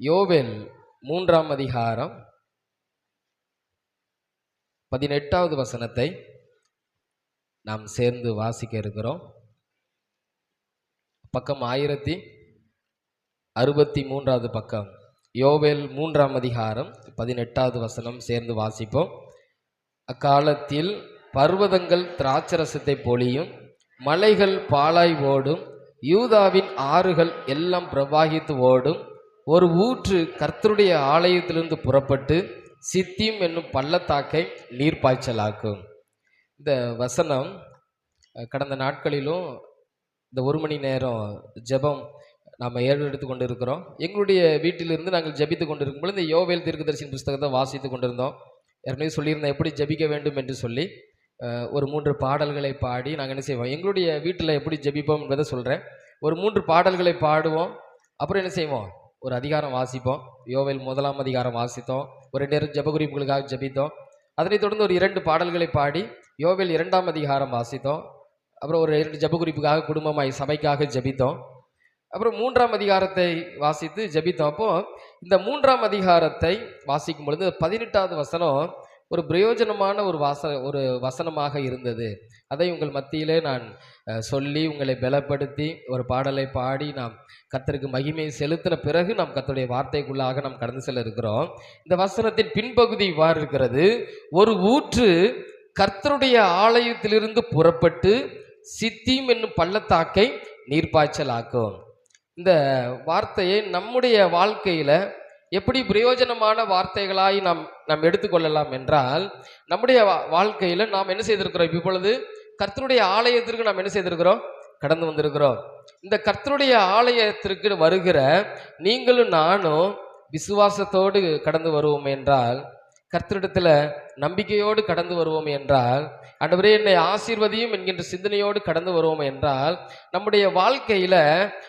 யோவேல் மூன்றாம் அதிகாரம் பதினெட்டாவது வசனத்தை நாம் சேர்ந்து வாசிக்க இருக்கிறோம். பக்கம் ஆயிரத்தி அறுபத்தி மூன்றாவது பக்கம். யோவேல் மூன்றாம் அதிகாரம் பதினெட்டாவது வசனம் சேர்ந்து வாசிப்போம். அக்காலத்தில் பர்வதங்கள் திராட்சரசத்தை பொழியும் மலைகள் பாலாய் ஓடும் யூதாவின் ஆறுகள் எல்லாம் பிரவாகித்து ஓடும் ஒரு ஊற்று கர்த்தருடைய ஆலயத்திலிருந்து புறப்பட்டு சித்தியும் என்னும் பள்ளத்தாக்கை நீர்ப்பாய்ச்சலாக்கும். இந்த வசனம் கடந்த நாட்களிலும் இந்த ஒரு மணி நேரம் ஜெபம் நாம் ஏறெடுத்து கொண்டு இருக்கிறோம் எங்களுடைய வீட்டிலிருந்து நாங்கள் ஜெபித்து கொண்டு இருக்கும் பொழுது இந்த யோவேல் தீர்க்கதரிசின் புஸ்தகத்தை வாசித்து கொண்டிருந்தோம். ஏற்கனவே சொல்லியிருந்தேன் எப்படி ஜெபிக்க வேண்டும் என்று சொல்லி ஒரு மூன்று பாடல்களை பாடி நாங்கள் என்ன செய்வோம் எங்களுடைய வீட்டில் எப்படி ஜெபிப்போம் என்பதை சொல்கிறேன் ஒரு மூன்று பாடல்களை பாடுவோம் அப்புறம் என்ன செய்வோம்? ஒரு அதிகாரம் வாசிப்போம். யோவேல் முதலாம் அதிகாரம் வாசித்தோம். ஒரு நேரம் ஜபகுறிப்புகளுக்காக ஜபித்தோம். அதனைத் தொடர்ந்து ஒரு இரண்டு பாடல்களை பாடி யோவேல் இரண்டாம் அதிகாரம் வாசித்தோம். அப்புறம் ஒரு இரண்டு ஜபகுறிப்புக்காக குடும்பமாய் சபைக்காக ஜெபித்தோம். அப்புறம் மூன்றாம் அதிகாரத்தை வாசித்து ஜெபித்தோம். அப்போ இந்த மூன்றாம் அதிகாரத்தை வாசிக்கும் பொழுது பதினெட்டாவது வசனம் ஒரு பிரயோஜனமான ஒரு வாச ஒரு வசனமாக இருந்தது. அதை உங்கள் மத்தியிலே நான் சொல்லி உங்களை பலப்படுத்தி ஒரு பாடலை பாடி நாம் கர்த்தருக்கு மகிமையை செலுத்தின பிறகு நாம் கத்தருடைய வார்த்தைக்குள்ளாக நாம் கடந்து செல்ல இருக்கிறோம். இந்த வசனத்தின் பின்பகுதி இவ்வாறு இருக்கிறது. ஒரு ஊற்று கர்த்தருடைய ஆலயத்திலிருந்து புறப்பட்டு சித்தீம் என்னும் பள்ளத்தாக்கை நீர்ப்பாய்ச்சலாக்கும். இந்த வார்த்தையை நம்முடைய வாழ்க்கையில் எப்படி பிரயோஜனமான வார்த்தைகளாய் நாம் நாம் எடுத்துக்கொள்ளலாம் என்றால் நம்முடைய வா- வாழ்க்கையில நாம் என்ன செய்திருக்கிறோம்? இப்பொழுது கர்த்தருடைய ஆலயத்திற்கு நாம் என்ன செய்திருக்கிறோம்? கடந்து வந்திருக்கிறோம். இந்த கர்த்தருடைய ஆலயத்திற்கு வருகிற நீங்களும் நானும் விசுவாசத்தோடு கடந்து வருவோம் என்றால் கர்த்தரிடத்துல நம்பிக்கையோடு கடந்து வருவோம் என்றால் அன்றுவரே என்னை ஆசீர்வதியும் என்கின்ற சிந்தனையோடு கடந்து வருவோம் என்றால் நம்முடைய வாழ்க்கையில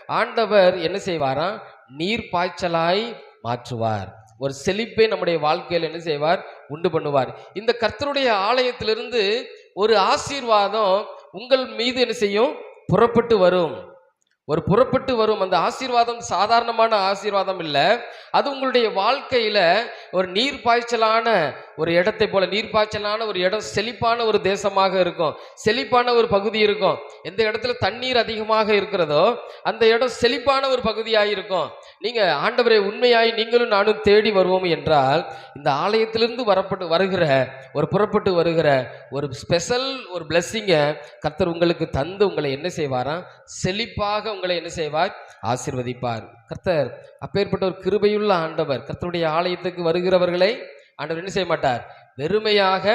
ஆண்டவர் என்ன செய்வாராம் நீர் பாய்ச்சலாய் மாற்றுவார். ஒரு செழிப்பை நம்முடைய வாழ்க்கையில் என்ன செய்வார்? உண்டு பண்ணுவார். இந்த கர்த்தருடைய ஆலயத்திலிருந்து ஒரு ஆசீர்வாதம் உங்கள் மீது என்ன செய்யும்? புறப்பட்டு வரும். ஒரு புறப்பட்டு வரும். அந்த ஆசீர்வாதம் சாதாரணமான ஆசீர்வாதம் இல்லை. அது உங்களுடைய வாழ்க்கையில் ஒரு நீர் பாய்ச்சலான ஒரு இடத்தை போல நீர் பாய்ச்சலான ஒரு இடம் செழிப்பான ஒரு தேசமாக இருக்கும். செழிப்பான ஒரு பகுதி இருக்கும். எந்த இடத்துல தண்ணீர் அதிகமாக இருக்கிறதோ அந்த இடம் செழிப்பான ஒரு பகுதியாக இருக்கும். நீங்கள் ஆண்டவரை உண்மையாய் நீங்களும் நானும் தேடி வருவோம் என்றால் இந்த ஆலயத்திலிருந்து வரப்பட்டு வருகிற ஒரு புறப்பட்டு வருகிற ஒரு ஸ்பெஷல் ஒரு பிளெஸ்ஸிங்கை கர்த்தர் உங்களுக்கு தந்து உங்களை என்ன செய்வாராம்? செழிப்பாக உங்களை என்ன செய்வார் ஆசிர்வதிப்பார். கர்த்தர் அப்பேற்பட்ட ஒரு கிருபையுள்ள ஆண்டவர் கர்த்தருடைய ஆலயத்துக்கு வருகிறவர்களை ஆண்டவர் என்ன செய்ய மாட்டார் வெறுமையாக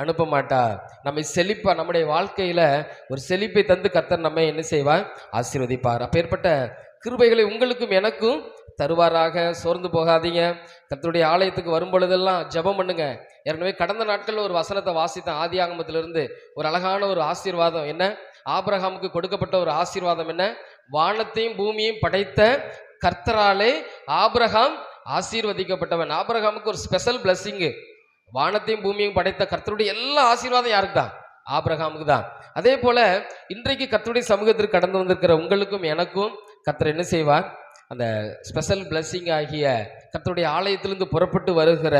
அனுப்ப மாட்டார் நம்மை செழிப்பா நம்முடைய வாழ்க்கையில ஒரு செழிப்பை தந்து கர்த்தர் நம்மை என்ன செய்வார்? ஆசீர்வதிப்பார். அப்பேற்பட்ட கிருபைகளை உங்களுக்கும் எனக்கும் தருவாராக. சோர்ந்து போகாதீங்க. கர்த்தருடைய ஆலயத்துக்கு வரும் பொழுதெல்லாம் ஜெபம் பண்ணுங்க. ஏற்கனவே கடந்த நாட்களில் ஒரு வசனத்தை வாசித்தேன் ஆதி ஆகமத்திலிருந்து ஒரு அழகான ஒரு ஆசீர்வாதம் என்ன? ஆபிரகாமுக்கு கொடுக்கப்பட்ட ஒரு ஆசீர்வாதம் என்ன? வானத்தையும் பூமியையும் படைத்த கர்த்தராலே ஆபிரகாம் ஆசீர்வதிக்கப்பட்டவன். ஆபிரகாமுக்கு ஒரு ஸ்பெஷல் பிளஸ்ஸிங்கு வானத்தையும் பூமியையும் படைத்த கர்த்தருடைய எல்லா ஆசீர்வாதம் யாருக்கு தான் ஆபிரகாமுக்கு தான் அதே போல இன்றைக்கு கர்த்தருடைய சமூகத்திற்கு கடந்து வந்திருக்கிற உங்களுக்கும் எனக்கும் கர்த்தர் என்ன செய்வார்? அந்த ஸ்பெஷல் பிளஸ்ஸிங் ஆகிய கர்த்தருடைய ஆலயத்திலிருந்து புறப்பட்டு வருகிற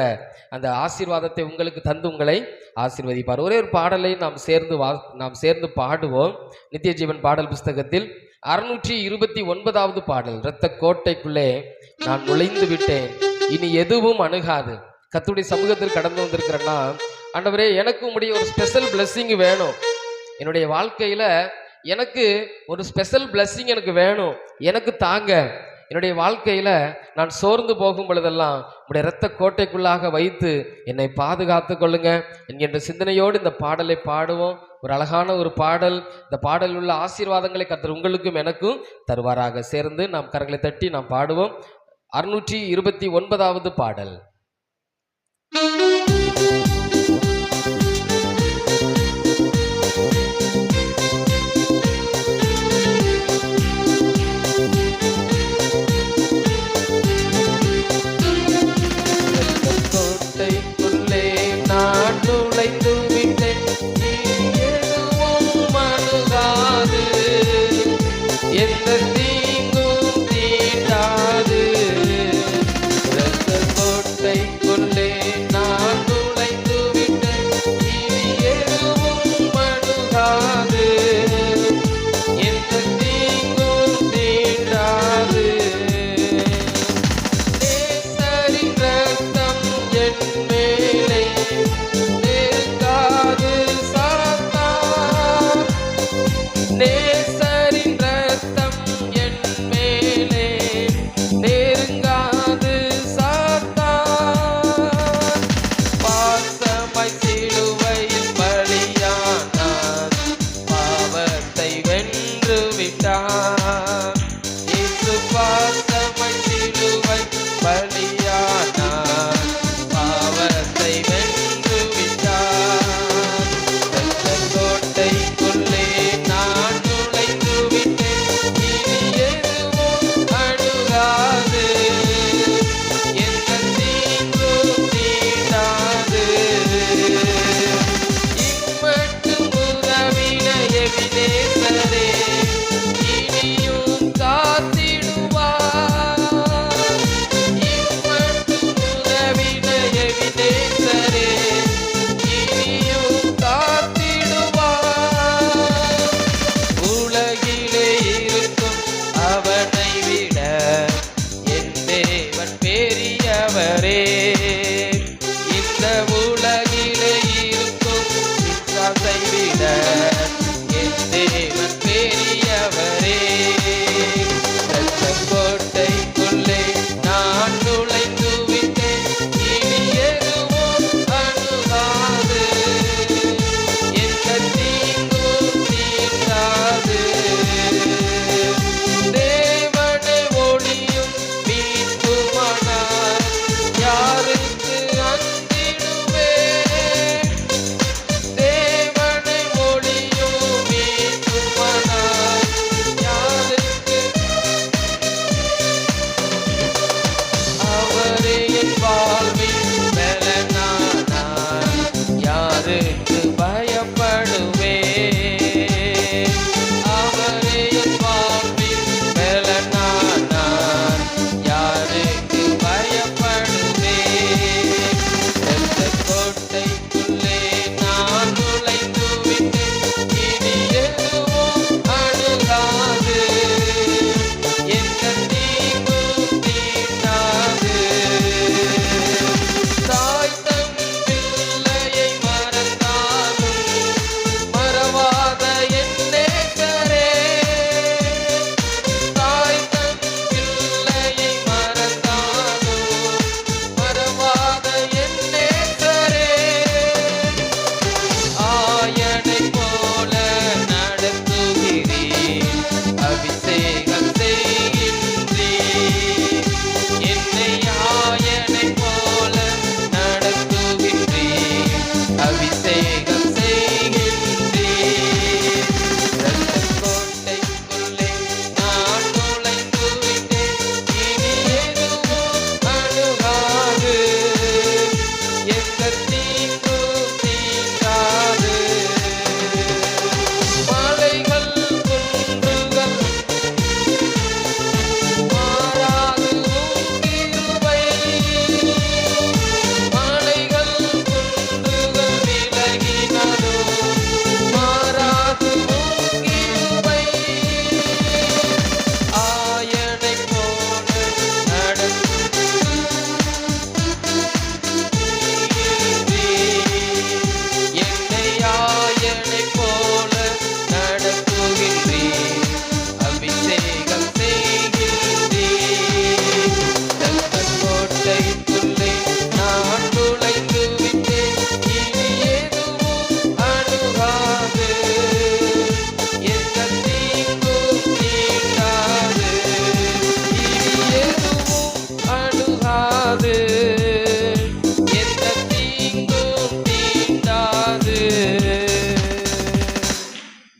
அந்த ஆசீர்வாதத்தை உங்களுக்கு தந்து உங்களை ஆசீர்வதிப்பார். ஒரே ஒரு பாடலை நாம் சேர்ந்து வா நாம் சேர்ந்து பாடுவோம். நித்திய ஜீவன் பாடல் புஸ்தகத்தில் அறுநூற்றி இருபத்தி ஒன்பதாவது பாடல் இரத்த கோட்டைக்குள்ளே நான் நுழைந்து விட்டேன். இனி எதுவும் அணுகாது. கத்துடைய சமூகத்தில் கடந்து வந்திருக்கிறேன்னா ஆண்டவரே எனக்கு உடைய ஒரு ஸ்பெஷல் blessing வேணும். என்னுடைய வாழ்க்கையில எனக்கு ஒரு ஸ்பெஷல் blessing எனக்கு வேணும். எனக்கு தாங்க. என்னுடைய வாழ்க்கையில நான் சோர்ந்து போகும் பொழுதெல்லாம் உடைய இரத்த கோட்டைக்குள்ளாக வைத்து என்னை பாதுகாத்து கொள்ளுங்க என்கின்ற சிந்தனையோடு இந்த பாடலை பாடுவோம். ஒரு அழகான ஒரு பாடல். இந்த பாடலில் உள்ள ஆசீர்வாதங்களை கத்தர் உங்களுக்கும் எனக்கும் தருவாராக. சேர்ந்து நாம் கரங்களை தட்டி நாம் பாடுவோம். அறுநூற்றி இருபத்தி ஒன்பதாவது பாடல்.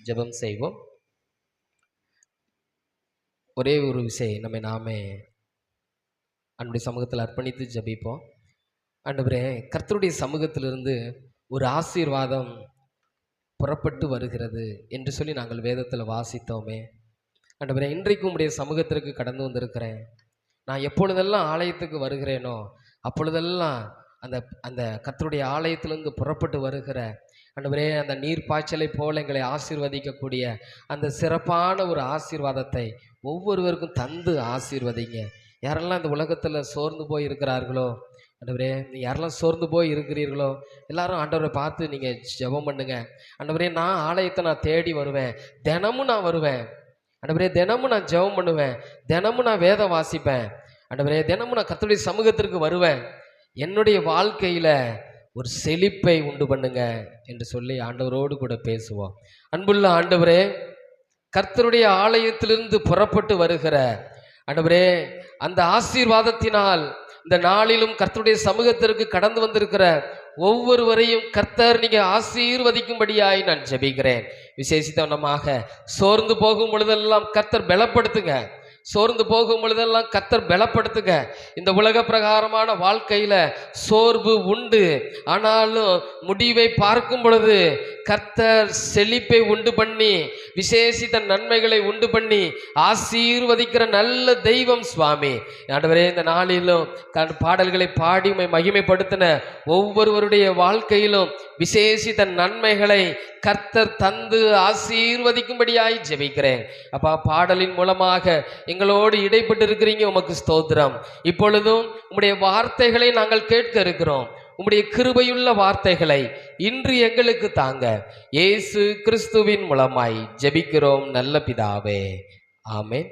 ஜெபம் செய்வோம். ஒரே ஒரு விஷயம் நம்மை நாமே அன்றைய சமூகத்தில் அர்ப்பணித்து ஜெபிப்போம். ஆண்டவரே கர்த்தருடைய சமூகத்திலிருந்து ஒரு ஆசீர்வாதம் புறப்பட்டு வருகிறது என்று சொல்லி நாங்கள் வேதத்தில் வாசித்தோமே. ஆண்டவரே இன்றைக்கும் உடைய சமூகத்திற்கு கடந்து வந்திருக்கிறேன். நான் எப்பொழுதெல்லாம் ஆலயத்துக்கு வருகிறேனோ அப்பொழுதெல்லாம் அந்த அந்த கர்த்தருடைய ஆலயத்திலிருந்து புறப்பட்டு வருகிற ஆண்டவரே அந்த நீர் பாய்ச்சலை போல எங்களை ஆசீர்வதிக்கக்கூடிய அந்த சிறப்பான ஒரு ஆசீர்வாதத்தை ஒவ்வொருவருக்கும் தந்து ஆசீர்வதிங்க. யாரெல்லாம் இந்த உலகத்தில் சோர்ந்து போய் இருக்கிறார்களோ ஆண்டவரே நீ யாரெல்லாம் சோர்ந்து போய் இருக்கிறீர்களோ எல்லாரும் ஆண்டவரை பார்த்து நீங்கள் ஜெபம் பண்ணுங்க. ஆண்டவரே நான் ஆலயத்தை நான் தேடி வருவேன். தினமும் நான் வருவேன். ஆண்டவரே தினமும் நான் ஜெபம் பண்ணுவேன். தினமும் நான் வேதம் வாசிப்பேன். ஆண்டவரே தினமும் நான் கர்த்தருடைய சமூகத்திற்கு வருவேன். என்னுடைய வாழ்க்கையில் ஒரு செழிப்பை உண்டு பண்ணுங்க என்று சொல்லி ஆண்டவரோடு கூட பேசுவோம். அன்புள்ள ஆண்டவரே கர்த்தருடைய ஆலயத்திலிருந்து புறப்பட்டு வருகிற ஆண்டவரே அந்த ஆசீர்வாதத்தினால் இந்த நாளிலும் கர்த்தருடைய சமூகத்திற்கு கடந்து வந்திருக்கிற ஒவ்வொருவரையும் கர்த்தர் நீங்க ஆசீர்வதிக்கும்படியாய் நான் ஜெபிக்கிறேன். விசேஷித்தவனமாக சோர்ந்து போகும் பொழுதெல்லாம் கர்த்தர் பலப்படுத்துங்க. சோர்ந்து போகும் பொழுதெல்லாம் கத்தர் பலப்படுத்துங்க இந்த உலக பிரகாரமான வாழ்க்கையில் சோர்வு உண்டு. ஆனாலும் முடிவை பார்க்கும் பொழுது கர்த்தர் செழிப்பை உண்டு பண்ணி விசேஷித்த நன்மைகளை உண்டு பண்ணி ஆசீர்வதிக்கிற நல்ல தெய்வம் சுவாமி. ஆண்டவரே இந்த நாளிலும் பாடல்களை பாடி மகிமைப்படுத்தின ஒவ்வொருவருடைய வாழ்க்கையிலும் விசேஷித்த நன்மைகளை கர்த்தர் தந்து ஆசீர்வதிக்கும்படியாய் ஜெபிக்கிறேன். அப்பா பாடலின் மூலமாக எங்களோடு இடைப்பட்டு இருக்கிறீங்க உமக்கு ஸ்தோத்திரம். இப்பொழுதும் உம்முடைய வார்த்தைகளை நாங்கள் கேட்க இருக்கிறோம். உம்முடைய கிருபையுள்ள வார்த்தைகளை இன்று எங்களுக்கு தாங்க. இயேசு கிறிஸ்துவின் மூலமாய் ஜெபிக்கிறோம் நல்ல பிதாவே. ஆமேன்.